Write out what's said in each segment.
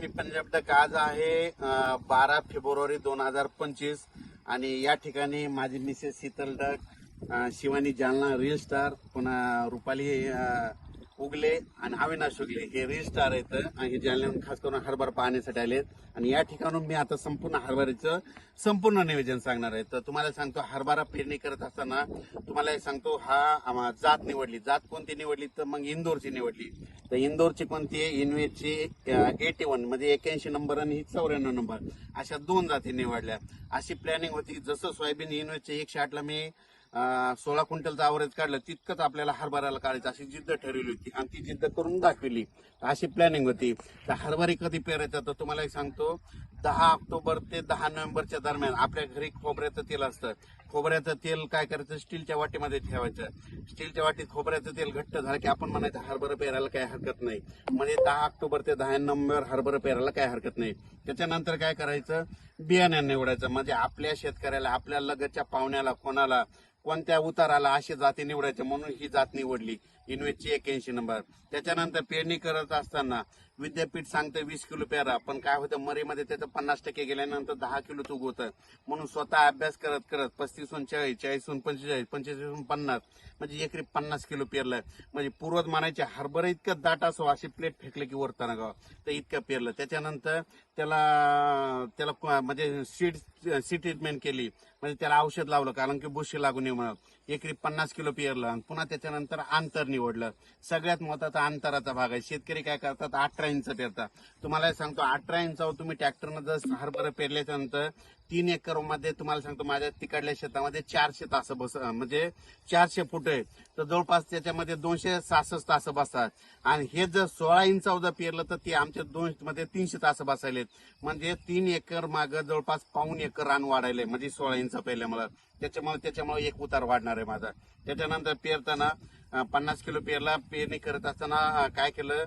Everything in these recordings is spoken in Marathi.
मी पंजाब डक आज आहे बारा फेब्रुवारी दोन हजार पंचवीस. आणि या ठिकाणी माझी misses Sheetal Dak Shivani Jalna reel star पुन्हा रुपाली अ, उगले आणि अविनाश उगले. हे रील स्टार आहेत आणि हे जालन्याहून खास करून हरभरा पाहण्यासाठी आलेत. आणि या ठिकाणून मी आता संपूर्ण हरभऱ्याचं संपूर्ण नियोजन सांगणार आहे. तर तुम्हाला सांगतो हरभरा पेरणी करत असताना तुम्हाला सांगतो हा आम्हा जात निवडली. जात कोणती निवडली? तर मग इंदोरची निवडली. तर इंदोरची कोणती आहे? इनवेची एटी वन म्हणजे एक्याऐंशी नंबर आणि ही चौऱ्याण्णव नंबर. अशा दोन जाती निवडल्या. अशी प्लॅनिंग होती. जसं सोयाबीन इनवेची एकशे आठला मी सोळा क्विंटलचं अवरेज काढलं तितकंच आपल्याला हरभऱ्याला काढायचं अशी जिद्द ठरवली होती आणि ती जिद्द करून दाखवली. अशी प्लॅनिंग होती. तर हरभरी कधी पेरायचं तर तुम्हाला एक सांगतो दहा ऑक्टोबर ते दहा नोव्हेंबरच्या दरम्यान आपल्या घरी खोबऱ्याचं तेल असतं. खोबऱ्याचं तेल काय करायचं? स्टीलच्या वाटीमध्ये ठेवायचं. स्टीलच्या वाटीत खोबऱ्याचं तेल घट्ट झालं की आपण म्हणायचं हरभरं पेरायला काही हरकत नाही. म्हणजे दहा ऑक्टोबर ते दहा नोव्हेंबर हरभरं पेरायला काही हरकत नाही. त्याच्यानंतर काय करायचं? बियाण्या निवडायचं. म्हणजे आपल्या शेतकऱ्याला आपल्या लगतच्या पाहुण्याला कोणाला कोणत्या उताराला अशी जाती निवडायच्या म्हणून ही जात निवडली. इनवेजची एक्याऐंशी नंबर. त्याच्यानंतर पेरणी करत असताना विद्यापीठ सांगतं वीस किलो पेरा पण काय होतं मरीमध्ये त्याचं पन्नास टक्के गेल्यानंतर दहा किलो चूक होतं. म्हणून स्वतः अभ्यास करत करत पस्तीसहून चाळीस चाळीसहून पंचेचाळीस पंचेचाळीसहून पन्नास म्हणजे एकरी पन्नास किलो पेरलं. म्हणजे पूर्वज मानायचे हरभरा इतकं दाट असो अशी प्लेट फेकले की वरताना गाव तर इतकं पेरलं. त्याच्यानंतर त्याला त्याला म्हणजे सीड सी ट्रीटमेंट केली. म्हणजे त्याला औषध लावलं कारण की बुशी लागू नये म्हणून. एकरी पन्नास किलो पेरलं आणि पुन्हा त्याच्यानंतर अंतर निवडलं. सगळ्यात महत्त्वाचा अंतराचा भाग आहे. शेतकरी काय करतात? अठरा इंच पेरतात. तुम्हाला सांगतो अठरा इंचावर तुम्ही ट्रॅक्टरनं जर हरभरं पेरल्याच्या नंतर तीन एकरमध्ये तुम्हाला सांगतो माझ्या तिकडल्या शेतामध्ये चारशे तास बस म्हणजे चारशे फुट आहे. तर जवळपास त्याच्यामध्ये दोनशे सहासष्ट तास बसतात. आणि हे जर सोळा इंचावर जर पेरलं तर ते आमच्या दोन मध्ये तीनशे तास बसायलेत म्हणजे तीन एकर माग जवळपास पाऊन एकर रान वाढायले म्हणजे सोळा इंच पेरले मला. त्याच्यामुळे त्याच्यामुळे एक उतार वाढणार आहे माझा. त्याच्यानंतर पेरताना पन्नास किलो पेरला पेरणी करत असताना काय केलं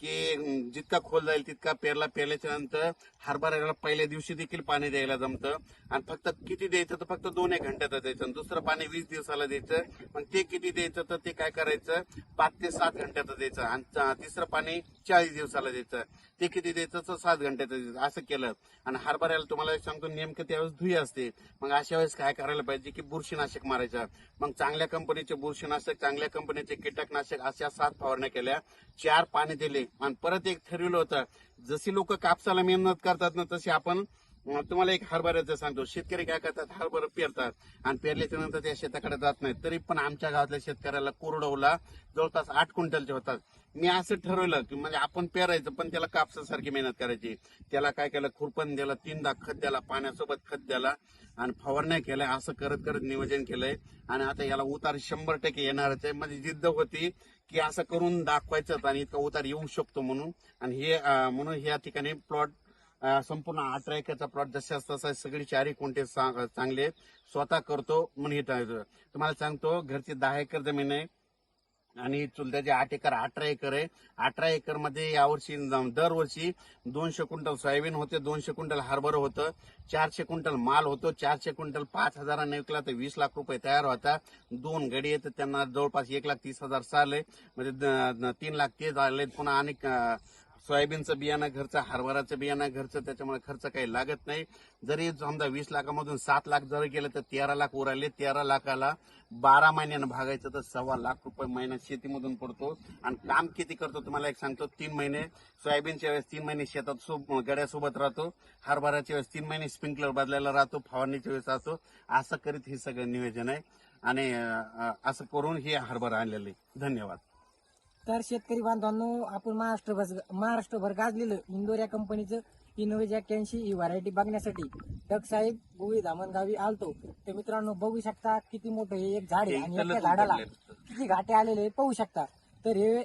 की जितका खोल जाईल तितका पेरला पेरल्याच्या नंतर हरभऱ्याला पहिल्या दिवशी देखील पाणी द्यायला जमतं. आणि फक्त किती द्यायचं तर फक्त दोन एक घंट्यात द्यायचं. आणि दुसरं पाणी वीस दिवसाला द्यायचं. पण ते किती द्यायचं तर ते काय करायचं? पाच ते सात घंट्यात द्यायचं. आणि तिसरं पाणी चाळीस दिवसाला द्यायचं. ते किती द्यायचं तर सात घंट्याचं द्यायचं असं केलं. आणि हरभऱ्याला तुम्हाला एक सांगतो नेमकं त्यावेळेस धुई असते. मग अशा वेळेस काय करायला पाहिजे की बुरशीनाशक मारायचं? मग चांगल्या कंपनीचे बुरशीनाशक चांगल्या कंपनीचे कीटकनाशक अशा सात फवारण्या केल्या. चार पाणी दिले. आणि परत एक ठरवलं होतं. जशी लोक कापसाला मेहनत करतात ना तशी आपण तुम्हाला एक हरभऱ्याचं सांगतो. शेतकरी काय करतात? हरभरा पेरतात आणि पेरल्याच्या नंतर त्या शेताकडे जात नाहीत. तरी पण आमच्या गावातल्या शेतकऱ्याला कोरडवला जवळपास आठ क्विंटलचे होतात. मी असं ठरवलं की म्हणजे आपण पेरायचं पण त्याला कापसासारखी मेहनत करायची. त्याला काय केलं? खुरपण द्याला तीनदा खत द्याला पाण्यासोबत खत द्याला आणि फवारण्या केल्या असं करत करत नियोजन केलंय. आणि आता याला उतार शंभर टक्के येणारच आहे. माझी जिद्द होती की असं करून दाखवायचं आणि इतका उतार येऊ शकतो म्हणून. आणि हे म्हणून या ठिकाणी प्लॉट संपूर्ण अठरा एकरचा प्लॉट जशाच तसा सगळी चारही कोणते चांगले स्वतः करतो म्हणून हे तुम्हाला सांगतो घरची दहा एकर जमीन आहे आणि चुलत्याचे आठ एकर अठरा एकर आहे. अठरा एकरमध्ये यावर्षी दरवर्षी दोनशे क्विंटल सोयाबीन होते दोनशे क्विंटल हरभर होतं चारशे क्विंटल माल होतो चारशे क्विंटल पाच हजाराने विकला तर वीस लाख रुपये तयार होता. दोन गडी आहेत त्यांना जवळपास एक लाख तीस हजार चाल आहे म्हणजे द- तीन लाख ते झाले पुन्हा अनेक सोयाबीनचं बियाणं घरचं हरभराचं बियाणं घरचं त्याच्यामुळे खर्च काही लागत नाही. जरी समजा वीस लाखामधून सात लाख जरी गेलं तर तेरा लाख उराले तेरा लाखाला बारा महिन्यानं भागायचं तर सव्वा लाख रुपये महिना शेतीमधून पडतो. आणि काम किती करतो तुम्हाला एक सांगतो तीन महिने सोयाबीनच्या वेळेस तीन महिने शेतात सोब गड्यासोबत राहतो. हरभराच्या वेळेस तीन महिने स्प्रिंकलर बदलायला राहतो फवारणीच्या वेळेस असतो. असं करीत हे सगळं नियोजन आहे. आणि असं करून हे हरभरा आणलेलं. आहे धन्यवाद. तर शेतकरी बांधवांनो आपण महाराष्ट्रभर महाराष्ट्रभर गाजलेलं इंदोर या कंपनीचं इनोवेज एक्क्याऐंशी ही व्हरायटी बघण्यासाठी डग साहेब गोवी धामणगावी आलतो. तर मित्रांनो बघू शकता किती मोठं हे एक झाड आहे आणि एका झाडाला किती घाटे आलेले पाहू शकता. तर हे